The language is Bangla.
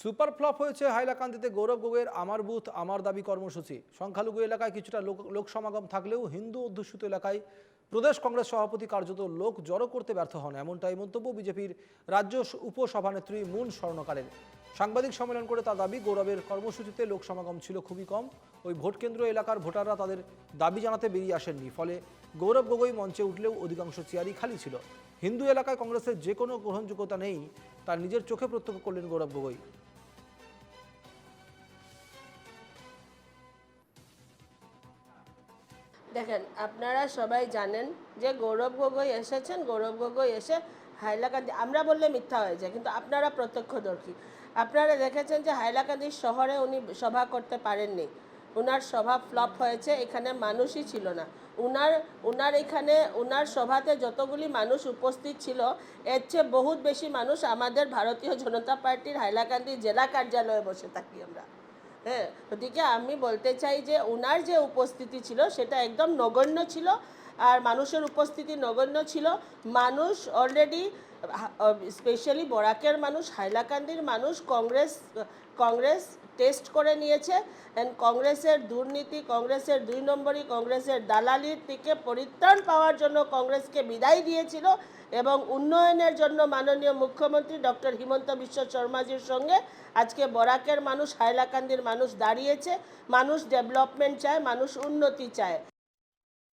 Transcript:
সুপার ফ্লপ হয়েছে হাইলাকান্দিতে। গৌরব গগৈয়ের আমার বুথ, আমার দাবি কর্মসূচি। সংখ্যালঘু এলাকায় কিছুটা লোক লোক সমাগম থাকলেও হিন্দু অধ্যুষিত এলাকায় প্রদেশ কংগ্রেস সভাপতি কার্যত লোক জড়ো করতে ব্যর্থ হন। এমনটাই মন্তব্য বিজেপির রাজ্য উপসভানেত্রী মুন স্বর্ণকারের। সাংবাদিক সম্মেলন করে তার দাবি, গৌরবের কর্মসূচিতে লোক সমাগম ছিল খুবই কম। ওই ভোটকেন্দ্র এলাকার ভোটাররা তাদের দাবি জানাতে বেরিয়ে আসেননি। ফলে গৌরব গগৈ মঞ্চে উঠলেও অধিকাংশ চেয়ারই খালি ছিল। হিন্দু এলাকায় কংগ্রেসের যে কোনো গ্রহণযোগ্যতা নেই, তার নিজের চোখে প্রত্যক্ষ করলেন গৌরব গগৈ। দেখেন, আপনারা সবাই জানেন যে গৌরব গগৈ এসেছেন, গৌরব গগৈ এসে হাইলাকান্দি, আমরা বললে মিথ্যা হয়ে যায়, কিন্তু আপনারা প্রত্যক্ষদর্শী। আপনারা দেখেছেন যে হাইলাকান্দি শহরে উনি সভা করতে পারেননি। উনার সভা ফ্লপ হয়েছে, এখানে মানুষই ছিল না। উনার উনার এখানে, উনার সভাতে যতগুলি মানুষ উপস্থিত ছিল, এর চেয়ে বহুত বেশি মানুষ আমাদের ভারতীয় জনতা পার্টির হাইলাকান্দি জেলা কার্যালয়ে বসে থাকি আমরা। হ্যাঁ ওদিকে আমি বলতে চাই যে ওনার যে উপস্থিতি ছিল সেটা একদম নগণ্য ছিল। আর মানুষের উপস্থিতি নগণ্য ছিল। মানুষ অলরেডি স্পেশালি বরাকের মানুষ, হাইলাকান্দির মানুষ কংগ্রেস কংগ্রেস টেস্ট করে নিয়েছে। অ্যান্ড কংগ্রেসের দুর্নীতি, কংগ্রেসের দুই নম্বরই কংগ্রেসের দালালির থেকে পরিত্রাণ পাওয়ার জন্য কংগ্রেসকে বিদায় দিয়েছিল এবং উন্নয়নের জন্য মাননীয় মুখ্যমন্ত্রী ডক্টর হিমন্ত বিশ্ব শর্মাজির সঙ্গে আজকে বরাকের মানুষ, হাইলাকান্দির মানুষ দাঁড়িয়েছে। মানুষ ডেভেলপমেন্ট চায়, মানুষ উন্নতি চায়।